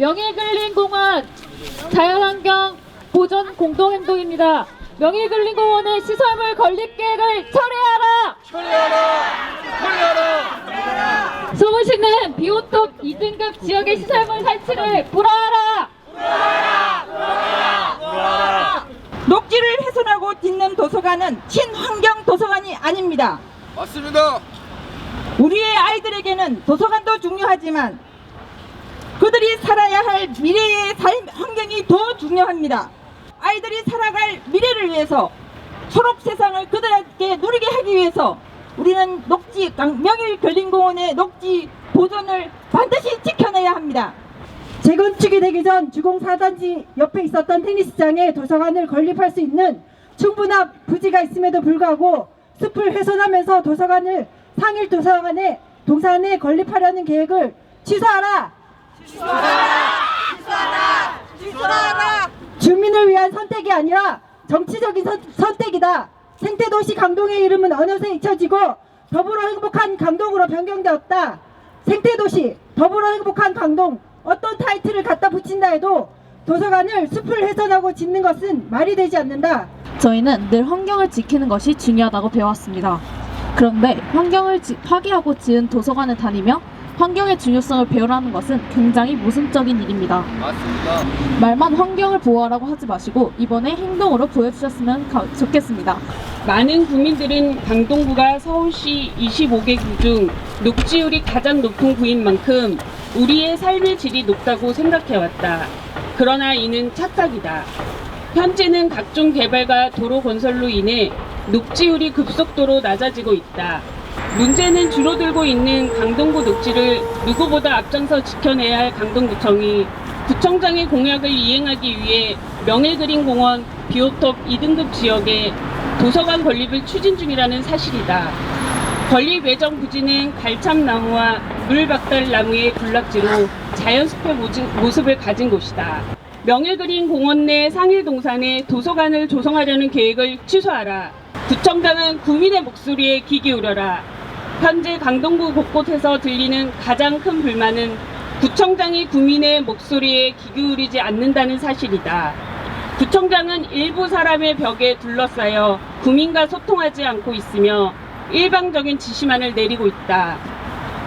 명예근린공원 자연환경 보존 공동행동입니다. 명예근린공원의 시설물 건립계획을 철회하라! 서울시는 비오톱 2등급 지역의 시설물 설치를 불허하라! 녹지를 훼손하고 짓는 도서관은 친환경 도서관이 아닙니다. 맞습니다. 우리의 아이들에게는 도서관도 중요하지만 그들이 살아야 할 미래의 삶 환경이 더 중요합니다. 아이들이 살아갈 미래를 위해서 초록 세상을 그들에게 누리게 하기 위해서 우리는 녹지 강- 명일근린공원의 녹지 보존을 반드시 지켜내야 합니다. 재건축이 되기 전 주공 4단지 옆에 있었던 테니스장에 도서관을 건립할 수 있는 충분한 부지가 있음에도 불구하고 숲을 훼손하면서 도서관을 상일 도서관에 동산에 건립하려는 계획을 취소하라. 주민을 위한 선택이 아니라 정치적인 선, 선택이다. 생태도시 강동의 이름은 어느새 잊혀지고 더불어 행복한 강동으로 변경되었다. 생태도시 더불어 행복한 강동 어떤 타이틀을 갖다 붙인다 해도 도서관을 숲을 훼손하고 짓는 것은 말이 되지 않는다. 저희는 늘 환경을 지키는 것이 중요하다고 배웠습니다. 그런데 환경을 지- 파괴하고 지은 도서관을 다니며 환경의 중요성을 배우라는 것은 굉장히 모순적인 일입니다. 맞습니다. 말만 환경을 보호하라고 하지 마시고 이번에 행동으로 보여주셨으면 가- 좋겠습니다. 많은 국민들은 강동구가 서울시 25개 구 중 녹지율이 가장 높은 구인 만큼 우리의 삶의 질이 높다고 생각해왔다. 그러나 이는 착각이다. 현재는 각종 개발과 도로 건설로 인해 녹지율이 급속도로 낮아지고 있다. 문제는 줄어들고 있는 강동구 녹지를 누구보다 앞장서 지켜내야 할 강동구청이 구청장의 공약을 이행하기 위해 명예그린공원 비오톱 2등급 지역에 도서관 건립을 추진 중이라는 사실이다. 건립 예정 부지는 갈참나무와 물박달나무의 군락지로 자연숲의 모습을 가진 곳이다. 명예그린 공원 내 상일동산에 도서관을 조성하려는 계획을 취소하라. 구청장은 구민의 목소리에 귀 기울여라. 현재 강동구 곳곳에서 들리는 가장 큰 불만은 구청장이 구민의 목소리에 귀 기울이지 않는다는 사실이다. 구청장은 일부 사람의 벽에 둘러싸여 구민과 소통하지 않고 있으며 일방적인 지시만을 내리고 있다.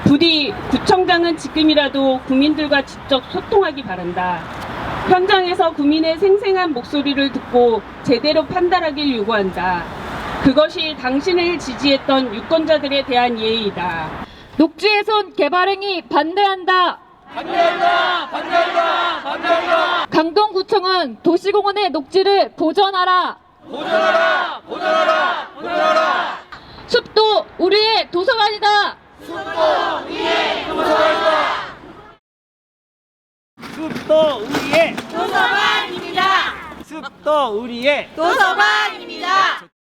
부디 구청장은 지금이라도 구민들과 직접 소통하기 바란다. 현장에서 구민의 생생한 목소리를 듣고 제대로 판단하길 요구한다. 그것이 당신을 지지했던 유권자들에 대한 예의이다. 녹지훼손 개발행위 반대한다. 반대한다. 반대한다. 반대한다. 강동구청은 도시공원의 녹지를 보존하라. 보존하라. 보존하라. 보존하라. 숲도 우리의 도서관이다. 숲도 우리의 도서관입니다. 숲도 우리의 도서관입니다.